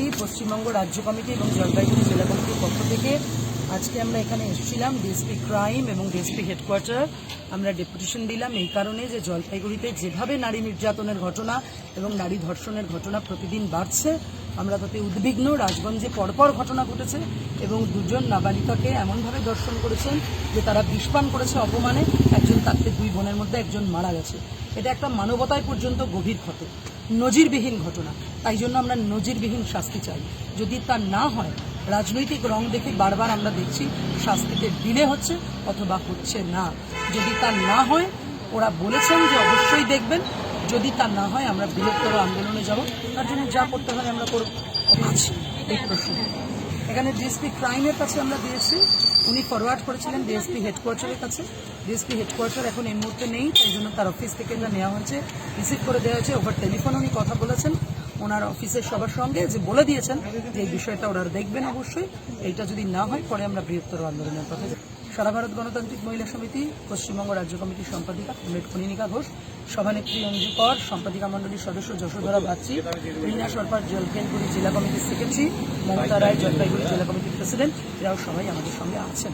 Committee Paschimbanga রাজ্য committee এবং জলপাইগুড়ি জেলা কমিটির পক্ষ থেকে আজকে আমরা এখানে এসেছিলাম ডিএসপি ক্রাইম এবং ডিএসপি হেডকোয়ার্টার। আমরা ডেপুটেশন দিলাম এই কারণে যে জলপাইগুড়িতে যেভাবে নারী নির্যাতনের ঘটনা এবং নারী ধর্ষণের ঘটনা প্রতিদিন বাড়ছে আমরা তাতে উদ্বিগ্ন। রাজগঞ্জে পরপর ঘটনা ঘটেছে এবং দুজন নাবালিকাকে এমনভাবে দর্শন করেছেন যে তারা বিষপান করেছে অপমানে। একজন তাকে দুই বোনের মধ্যে একজন মারা গেছে। এটা একটা মানবতায় পর্যন্ত গভীর ক্ষত নজিরবিহীন ঘটনা। তাই জন্য আমরা নজিরবিহীন শাস্তি চাই। যদি তা না হয়, রাজনৈতিক রং দেখে বারবার আমরা দেখছি, শাস্তিতে ডিলে হচ্ছে অথবা হচ্ছে না। যদি তা না হয়, ওরা বলেছেন যে অবশ্যই দেখবেন যদি তা না হয় আমরা বৃহত্তর আন্দোলনে যাব। তার জন্য যা করতে হয় আমরা করব। আচ্ছা, এখানে ডিএসপি ক্রাইমের কাছে আমরা দিয়েছি উনি ফরওয়ার্ড করেছিলেন ডিএসপি হেডকোয়ার্টারের কাছে। ডিএসপি হেডকোয়ার্টার এখন এই মুহূর্তে নেই তাই জন্য তার অফিস থেকে এটা নেওয়া হয়েছে রিসিভ করে দেওয়া হয়েছে। ওভার টেলিফোন উনি কথা বলেছেন। ওনার অফিসের সবার সঙ্গে যে বলে দিয়েছেন যে এই বিষয়টা ওরা দেখবেন অবশ্যই। এইটা যদি না হয় পরে আমরা বৃহত্তর আন্দোলনের কথা। সারা ভারত গণতান্ত্রিক মহিলা সমিতি, পশ্চিমবঙ্গ রাজ্য কমিটির সম্পাদিকা কমরেড কনিনিকা ঘোষ, সভানেত্রী অঞ্জু কর, সম্পাদিকা মণ্ডলীর সদস্য যশোধরা বাগচি রীনা সরকার জলপাইগুড়ি জেলা কমিটির সেক্রেটারি মমতা রায়, জলপাইগুড়ি জেলা কমিটির প্রেসিডেন্ট এরাও সবাই আমাদের সঙ্গে আছেন।